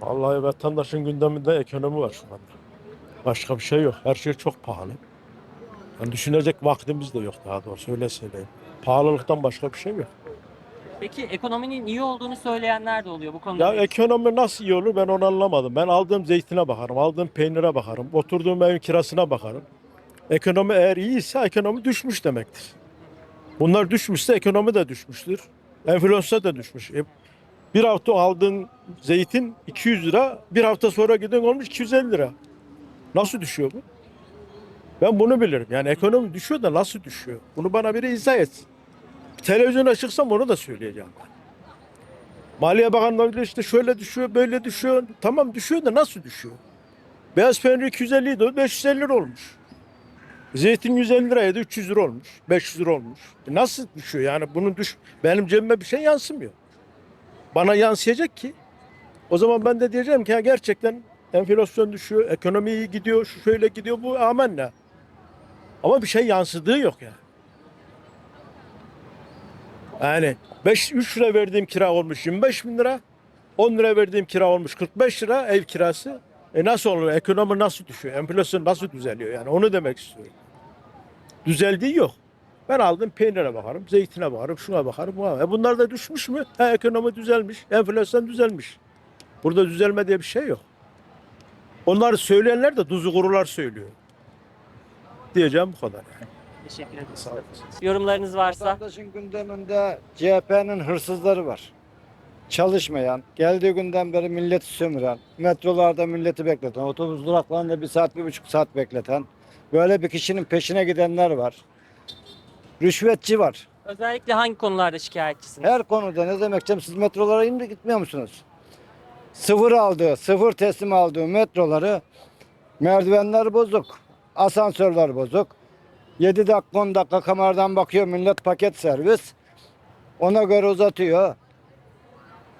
Vallahi vatandaşın gündeminde ekonomi var şu anda. Başka bir şey yok. Her şey çok pahalı. Yani düşünecek vaktimiz de yok daha doğrusu öyle söyleyeyim. Pahalılıktan başka bir şey yok. Peki ekonominin iyi olduğunu söyleyenler de oluyor bu konuda. Ya ekonomi nasıl iyi olur ben onu anlamadım. Ben aldığım zeytine bakarım, aldığım peynire bakarım, oturduğum evin kirasına bakarım. Ekonomi eğer iyiyse ekonomi düşmüş demektir. Bunlar düşmüşse ekonomi de düşmüştür. Enflasyon da düşmüş. E, bir hafta aldığın zeytin 200 lira, bir hafta sonra giden olmuş 250 lira. Nasıl düşüyor bu? Ben bunu bilirim. Yani ekonomi düşüyor da nasıl düşüyor? Bunu bana biri izah etsin. Televizyona çıksam onu da söyleyeceğim ben. Maliye Bakanlığı işte şöyle düşüyor, böyle düşüyor. Tamam düşüyor da nasıl düşüyor? Beyaz peynir 250 idi, 550 lira olmuş. Zeytin 150 liraydı, 300 lira olmuş. 500 lira olmuş. E nasıl düşüyor yani? Bunun düş benim cebime bir şey yansımıyor. Bana yansıyacak ki. O zaman ben de diyeceğim ki ya gerçekten enflasyon düşüyor, ekonomi iyi gidiyor, şu şöyle gidiyor, bu amenna. Ama bir şey yansıdığı yok yani. Yani 5 3 lira verdiğim kira olmuş 25 bin lira. 10 lira verdiğim kira olmuş 45 lira ev kirası. E nasıl olur? Ekonomi nasıl düşüyor? Enflasyon nasıl düzeliyor? Yani onu demek istiyorum. Düzeldiği yok. Ben aldım peynire bakarım, zeytine bakarım, şuna bakarım. Buna. E bunlar da düşmüş mü? He, ekonomi düzelmiş, enflasyon düzelmiş. Burada düzelme diye bir şey yok. Onları söyleyenler de tuzu kurular söylüyor. Diyeceğim bu kadar. Yani. Teşekkür ederim. Sağ olun. Yorumlarınız varsa. Vatandaşın gündeminde CHP'nin hırsızları var. Çalışmayan, geldiği günden beri milleti sömüren, metrolarda milleti bekleten, otobüs duraklarında bir saat, bir buçuk saat bekleten, böyle bir kişinin peşine gidenler var. Rüşvetçi var. Özellikle hangi konularda şikayetçisiniz? Her konuda ne demek canım siz metrolara indi gitmiyor musunuz? Sıfır aldığı, sıfır teslim aldığı metroları merdivenler bozuk, asansörler bozuk. 7 dakika 10 dakika kameradan bakıyor millet paket servis. Ona göre uzatıyor.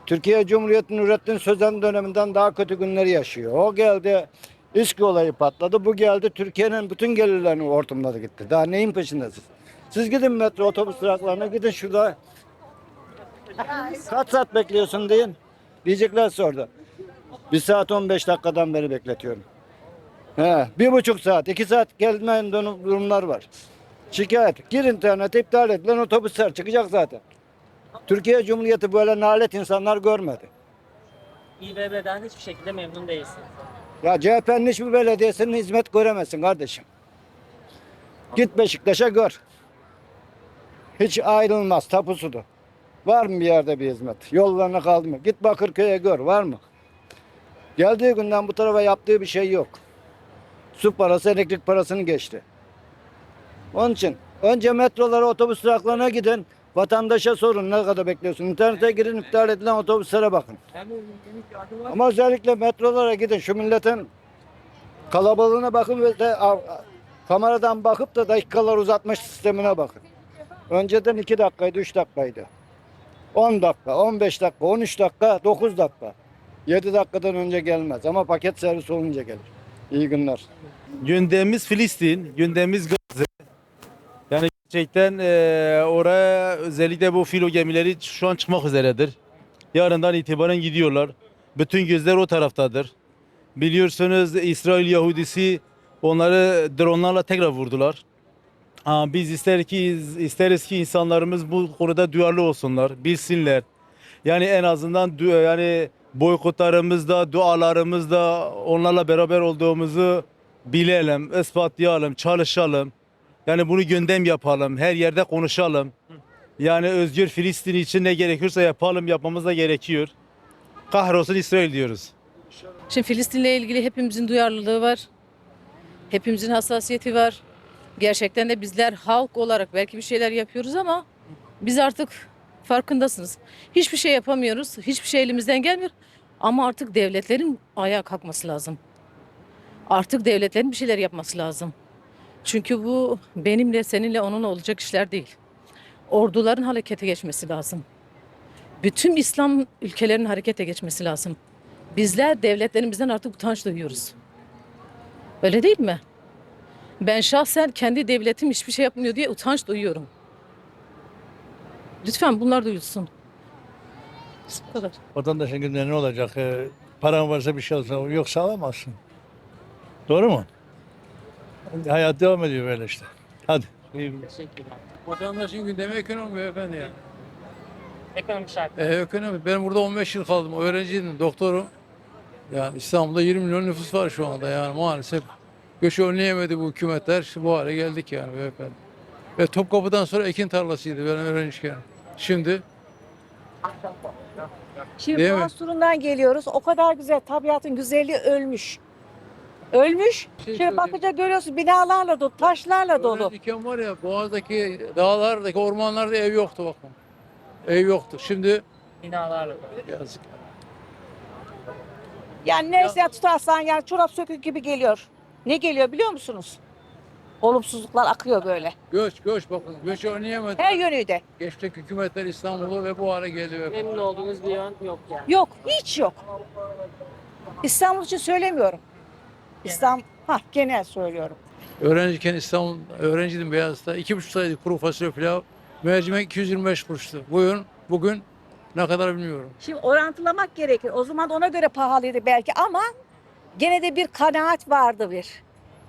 Türkiye Cumhuriyeti'nin ürettiğin sözen döneminden daha kötü günleri yaşıyor. O geldi İSKİ olayı patladı. Bu geldi Türkiye'nin bütün gelirlerini hortumladı gitti. Daha neyin peşindesiniz? Siz gidin metro otobüs duraklarına gidin şurada Kaç saat bekliyorsun deyin. Diyecekler sordu. Bir saat 15 dakikadan beri bekletiyorum. He, bir buçuk saat, iki saat gelmeyen durumlar var. Şikayet. Gir internete iptal edilen otobüsler çıkacak zaten. Türkiye Cumhuriyeti böyle nalet insanlar görmedi. İBB'den hiçbir şekilde memnun değilsiniz. Ya CHP'nin hiçbir belediyesinin hizmet göremezsin kardeşim. Git Beşiktaş'a gör. Hiç ayrılmaz tapusudu. Var mı bir yerde bir hizmet? Yollarına kaldı mı? Git Bakırköy'e gör var mı? Geldiği günden bu tarafa yaptığı bir şey yok. Su parası, elektrik parasını geçti. Onun için önce metrolara, otobüs duraklarına gidin. Vatandaşa sorun ne kadar bekliyorsun. İnternete girin iptal edilen otobüslere bakın. Ama özellikle metrolara gidin. Şu milletin kalabalığına bakın ve de kameradan bakıp da dakikalar uzatma sistemine bakın. Önceden 2 dakikaydı, 3 dakikaydı. 10 dakika, 15 dakika, 13 dakika, 9 dakika. 7 dakikadan önce gelmez ama paket servis olunca gelir. İyi günler. Gündemimiz Filistin, gündemimiz Gazze. Yani gerçekten eee, oraya özellikle bu filo gemileri şu an çıkmak üzeredir. Yarından itibaren gidiyorlar. Bütün gözler o taraftadır. Biliyorsunuz İsrail Yahudisi onları dronlarla tekrar vurdular. Biz ister ki, isteriz ki insanlarımız bu konuda duyarlı olsunlar, bilsinler. Yani en azından yani boykotlarımızda, dualarımızda onlarla beraber olduğumuzu bilelim, ispatlayalım, çalışalım. Yani bunu gündem yapalım, her yerde konuşalım. Yani özgür Filistin için ne gerekiyorsa yapalım, yapmamız da gerekiyor. Kahrolsun İsrail diyoruz. Şimdi Filistin'le ilgili hepimizin duyarlılığı var. Hepimizin hassasiyeti var. Gerçekten de bizler halk olarak belki bir şeyler yapıyoruz ama biz artık farkındasınız. Hiçbir şey yapamıyoruz. Hiçbir şey elimizden gelmiyor. Ama artık devletlerin ayağa kalkması lazım. Artık devletlerin bir şeyler yapması lazım. Çünkü bu benimle, seninle, onunla olacak işler değil. Orduların harekete geçmesi lazım. Bütün İslam ülkelerinin harekete geçmesi lazım. Bizler devletlerimizden artık utanç duyuyoruz. Öyle değil mi? Ben şahsen kendi devletim hiçbir şey yapmıyor diye utanç duyuyorum. Lütfen bunlar duyulsun. Bu kadar. Vatandaşın gündeminde ne olacak? Ee, Paran varsa bir şey alsan yoksa alamazsın. Doğru mu? Hayat devam ediyor böyle işte. Hadi. Teşekkürler. Vatandaşın gündemi ekonomi beyefendi ya. Ekonomik şartlar. E, ekonomi. Ben burada 15 yıl kaldım. Öğrenciydim, doktorum. Yani İstanbul'da 20 milyon nüfus var şu anda yani maalesef. Göçü önleyemedi bu hükümetler. Bu hale geldik yani beyefendi. Ve Topkapı'dan sonra ekin tarlasıydı ben öğrenciyken. Şimdi Şimdi Değil mi? Boğaz turundan geliyoruz. O kadar güzel. Tabiatın güzelliği ölmüş. Ölmüş. şey Şimdi söyleyeyim. bakınca görüyorsun binalarla dolu, taşlarla dolu. Öğrenciyken var ya Boğaz'daki dağlardaki ormanlarda ev yoktu bakın. Ev yoktu. Şimdi Binalarla dolu. yazık. Yani neresinden tutarsan yani çorap sökük gibi geliyor. Ne geliyor biliyor musunuz? Olumsuzluklar akıyor böyle. Göç göç bakın. Göçü önleyemedi. Her yönüyle. Geçtik hükümetler İstanbul'u ve bu hale geliyor. Memnun olduğunuz bir yön yok yani. Yok, hiç yok. İstanbul için söylemiyorum. İstanbul, ha genel söylüyorum. Öğrenciyken İstanbul öğrenciydim Beyazıt'ta. iki buçuk liraydı kuru fasulye pilav. Mercimek 225 kuruştu. Bugün, bugün ne kadar bilmiyorum. Şimdi orantılamak gerekir. O zaman ona göre pahalıydı belki ama gene de bir kanaat vardı bir.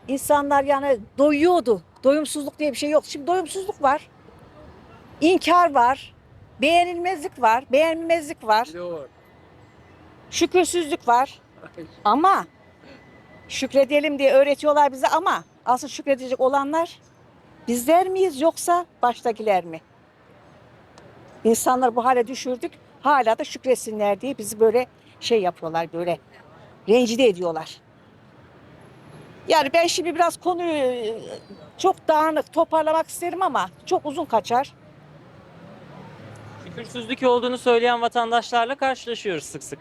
İnsanlar yani doyuyordu. Doyumsuzluk diye bir şey yok. Şimdi doyumsuzluk var. İnkar var. Beğenilmezlik var. Beğenilmezlik var. Şükürsüzlük var. Ama şükredelim diye öğretiyorlar bize ama asıl şükredecek olanlar bizler miyiz yoksa baştakiler mi? İnsanları bu hale düşürdük. Hala da şükretsinler diye bizi böyle şey yapıyorlar böyle rencide ediyorlar. Yani ben şimdi biraz konuyu e, çok dağınık toparlamak isterim ama çok uzun kaçar. Şükürsüzlük olduğunu söyleyen vatandaşlarla karşılaşıyoruz sık sık.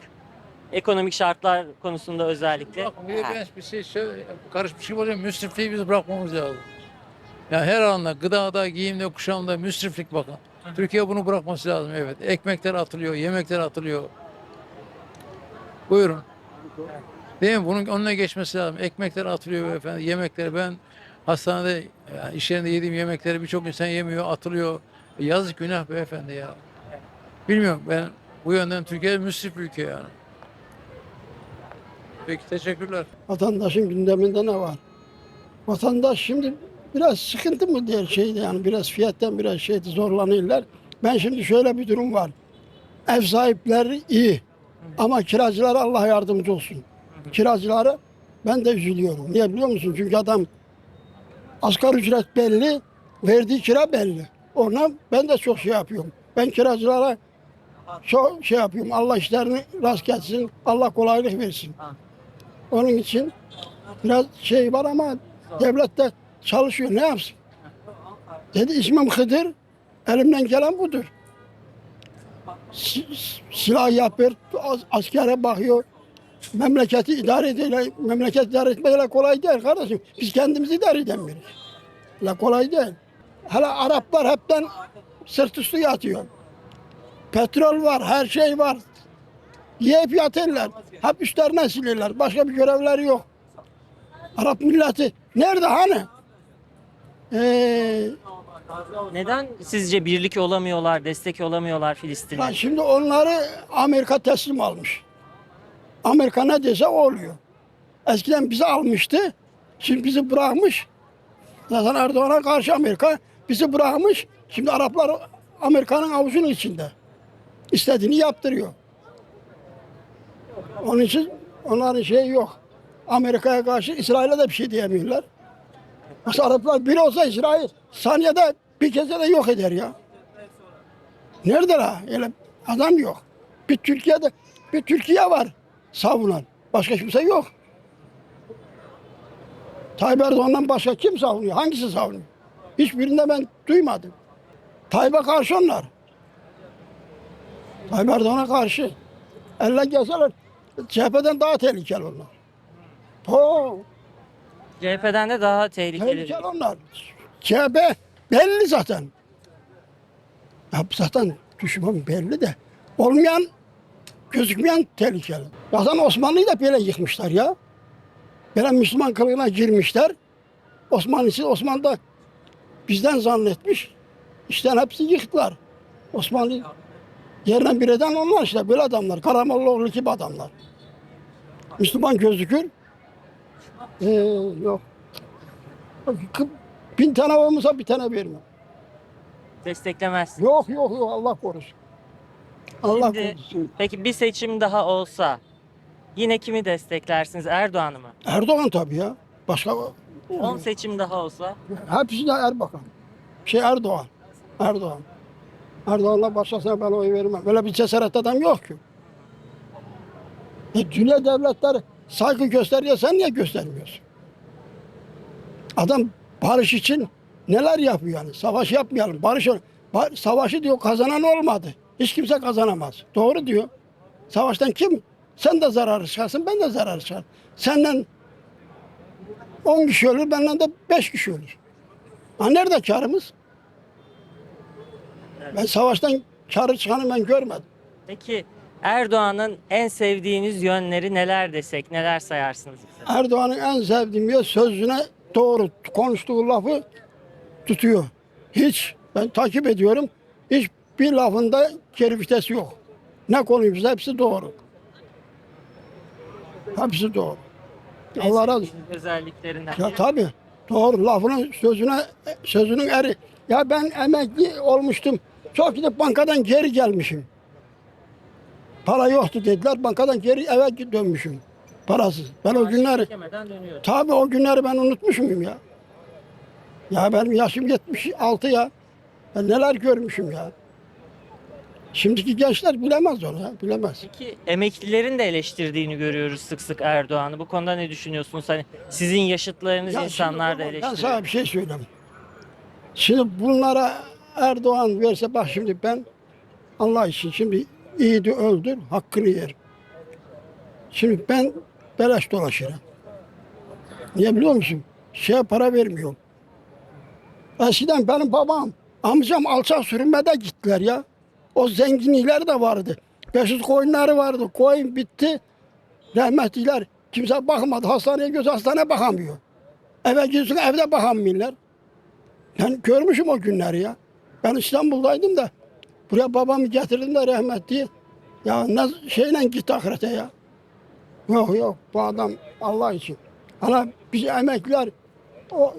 Ekonomik şartlar konusunda özellikle. Bakın bir ben bir şey söyle, karışmış gibi oluyor. Müsrifliği biz bırakmamız lazım. Yani her alanda gıdada, giyimde, kuşamda müsriflik bakın. Türkiye bunu bırakması lazım evet. Ekmekler atılıyor, yemekler atılıyor. Buyurun. Değil mi? Bunun önüne geçmesi lazım. Ekmekler atılıyor efendim. Yemekler ben hastanede yani iş yerinde yediğim yemekleri birçok insan yemiyor, atılıyor. E, Yazık günah beyefendi ya. Bilmiyorum ben bu yönden Türkiye müsrif bir ülke yani. Peki teşekkürler. vatandaşın gündeminde ne var? Vatandaş şimdi biraz sıkıntı mı diğer şeyde yani biraz fiyattan biraz şeyde zorlanıyorlar. Ben şimdi şöyle bir durum var. Ev sahipleri iyi ama kiracılara Allah yardımcı olsun. Kiracılara ben de üzülüyorum. Niye biliyor musun? Çünkü adam asgari ücret belli, verdiği kira belli. Ona ben de çok şey yapıyorum. Ben kiracılara çok şey yapıyorum. Allah işlerini rast gelsin. Allah kolaylık versin. Onun için biraz şey var ama devlet de çalışıyor. Ne yapsın? Dedi ismim Hıdır. Elimden gelen budur. Si- silah yapıyor, as- askere bakıyor. Memleketi idare ediyor. Memleket idare etmekle kolay değil kardeşim. Biz kendimizi idare edemiyoruz. La kolay değil. Hele Araplar hepten sırt üstü yatıyor. Petrol var, her şey var. Yiyip yatırlar. Hep üstlerine siliyorlar. Başka bir görevleri yok. Arap milleti nerede hani? Ee, Neden sizce birlik olamıyorlar, destek olamıyorlar Filistin'e? lan şimdi onları Amerika teslim almış. Amerika ne dese o oluyor. Eskiden bizi almıştı. Şimdi bizi bırakmış. Zaten Erdoğan'a karşı Amerika bizi bırakmış. Şimdi Araplar Amerika'nın avucunun içinde. İstediğini yaptırıyor. Onun için onların şeyi yok. Amerika'ya karşı İsrail'e de bir şey diyemiyorlar. Araplar bir olsa İsrail saniyede bir kese de yok eder ya. Nerede la? Öyle adam yok. Bir Türkiye'de bir Türkiye var savunan. Başka kimse yok. Tayyip Erdoğan'dan başka kim savunuyor? Hangisi savunuyor? Hiçbirinde ben duymadım. Tayyip'e karşı onlar. Tayyip Erdoğan'a karşı. Elle gelseler CHP'den daha tehlikeli onlar. Po, CHP'den de daha tehlikeli. tehlikeli onlar. CHP belli zaten. Ya zaten düşman belli de. Olmayan, gözükmeyen tehlikeli. Zaten Osmanlı'yı da böyle yıkmışlar ya. Böyle Müslüman kılığına girmişler. Osmanlısı Osmanlı da bizden zannetmiş. İşten hepsi yıktılar. Osmanlı yerine bir eden onlar işte böyle adamlar. Karamollaoğlu gibi adamlar. Müslüman gözükür. Ee, yok. Bin tane olmasa bir tane vermem. Desteklemez. Yok yok yok Allah korusun. Allah Şimdi- korusun. Peki bir seçim daha olsa yine kimi desteklersiniz? Erdoğan'ı mı? Erdoğan tabii ya. Başka 10 seçim daha olsa hepsi de Erbakan. Şey Erdoğan. Erdoğan. Erdoğan'la başkasına ben oy vermem. Böyle bir cesaret adam yok ki. E, dünya devletleri saygı gösteriyor sen niye göstermiyorsun? Adam barış için neler yapıyor yani? Savaş yapmayalım. Barış Ba- savaşı diyor kazanan olmadı. Hiç kimse kazanamaz. Doğru diyor. Savaştan kim? Sen de zarar çıkarsın, ben de zarar çıkar. Senden 10 kişi ölür, benden de 5 kişi ölür. Ha nerede karımız? Ben savaştan karı çıkanı ben görmedim. Peki Erdoğan'ın en sevdiğiniz yönleri neler desek, neler sayarsınız bize? Erdoğan'ın en sevdiğim yer sözüne doğru konuştuğu lafı tutuyor. Hiç ben takip ediyorum. Hiç bir lafında geri vites yok. Ne konuşuyorsa hepsi doğru. Hepsi doğru. En Allah razı olsun. sevdiğiniz özelliklerinden. Ya tabii. Doğru. Lafının sözüne sözünün eri. Ya ben emekli olmuştum. Çok gidip bankadan geri gelmişim. Para yoktu dediler. Bankadan geri eve dönmüşüm. Parasız. Ben o günleri tabii o günleri ben unutmuşum ya. Ya benim yaşım 76 ya. Ben neler görmüşüm ya. Şimdiki gençler bilemez onu ya. Bilemez. Peki emeklilerin de eleştirdiğini görüyoruz sık sık Erdoğan'ı. Bu konuda ne düşünüyorsunuz? Hani sizin yaşıtlarınız Ya insanlar da baba, Ben eleştiriyor. sana bir şey söyleyeyim. Şimdi bunlara Erdoğan verse bak şimdi ben Allah için şimdi iyiydi öldür hakkını yerim. Şimdi ben beleş dolaşırım. Niye biliyor musun? Şeye para vermiyorum. Eskiden benim babam, amcam alçak sürünmede gittiler ya. O zenginlikler de vardı. 500 koyunları vardı. Koyun bitti. Rahmetliler kimse bakmadı. Hastaneye göz hastaneye bakamıyor. Eve gidiyorsun evde bakamıyorlar. Ben görmüşüm o günleri ya. Ben İstanbul'daydım da buraya babamı getirdim de rahmetli. Ya ne şeyle gitti ahirete ya. Yok yok bu adam Allah için. Hala biz emekliler o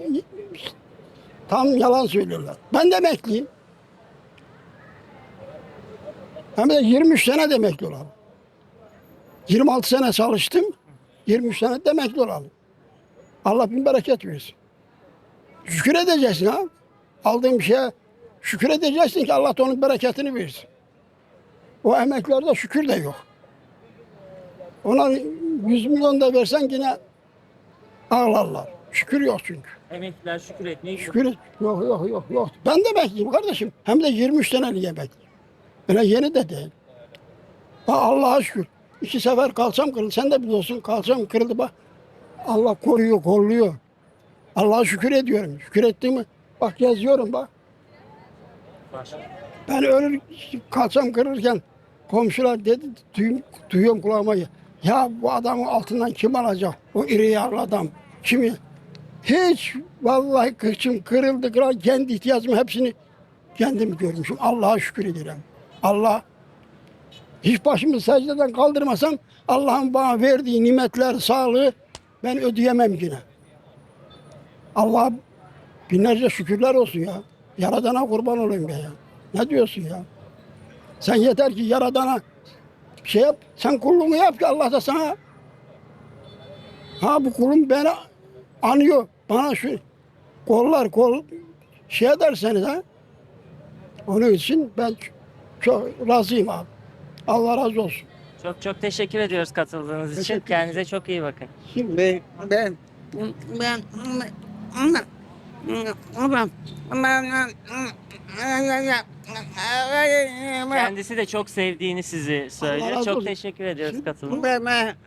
tam yalan söylüyorlar. Ben de emekliyim. Hem de 23 sene de emekli olalım. 26 sene çalıştım. 23 sene de emekli olalım. Allah bin bereket versin. Şükür edeceksin ha. Aldığın bir şeye şükür edeceksin ki Allah da onun bereketini versin. O emeklerde şükür de yok. Ona 100 milyon da versen yine ağlarlar. Şükür yok çünkü. Emekliler şükür etmeyi Şükür et- yok yok yok yok. Ben de emekliyim kardeşim. Hem de 23 senelik emekli. Öyle yeni de değil. Bak Allah'a şükür. İki sefer kalçam kırıldı. Sen de biliyorsun kalçam kırıldı bak. Allah koruyor, kolluyor. Allah'a şükür ediyorum. Şükür ettiğimi bak yazıyorum bak. Ben ölür kalçam kırılırken komşular dedi duyum, duyuyorum kulağıma ya. Bu adamın altından kim alacak? O iri yarılı adam. Kimi? Hiç vallahi kıçım kırıldı. kral Kendi ihtiyacımı hepsini kendim görmüşüm. Allah'a şükür ederim. Allah hiç başımı secdeden kaldırmasam Allah'ın bana verdiği nimetler, sağlığı ben ödeyemem yine. Allah binlerce şükürler olsun ya. Yaradana kurban olayım ben ya. Ne diyorsun ya? Sen yeter ki Yaradan'a şey yap, sen kulluğunu yap ki Allah da sana ha bu kulum beni anıyor. Bana şu kollar kol şey ederseniz ha. Onun için ben çok razıyım abi. Allah razı olsun. Çok çok teşekkür ediyoruz katıldığınız için. Kendinize çok iyi bakın. Şimdi Ben ben ben ben Kendisi de çok sevdiğini sizi söylüyor. razı Çok olsun. teşekkür ediyoruz ben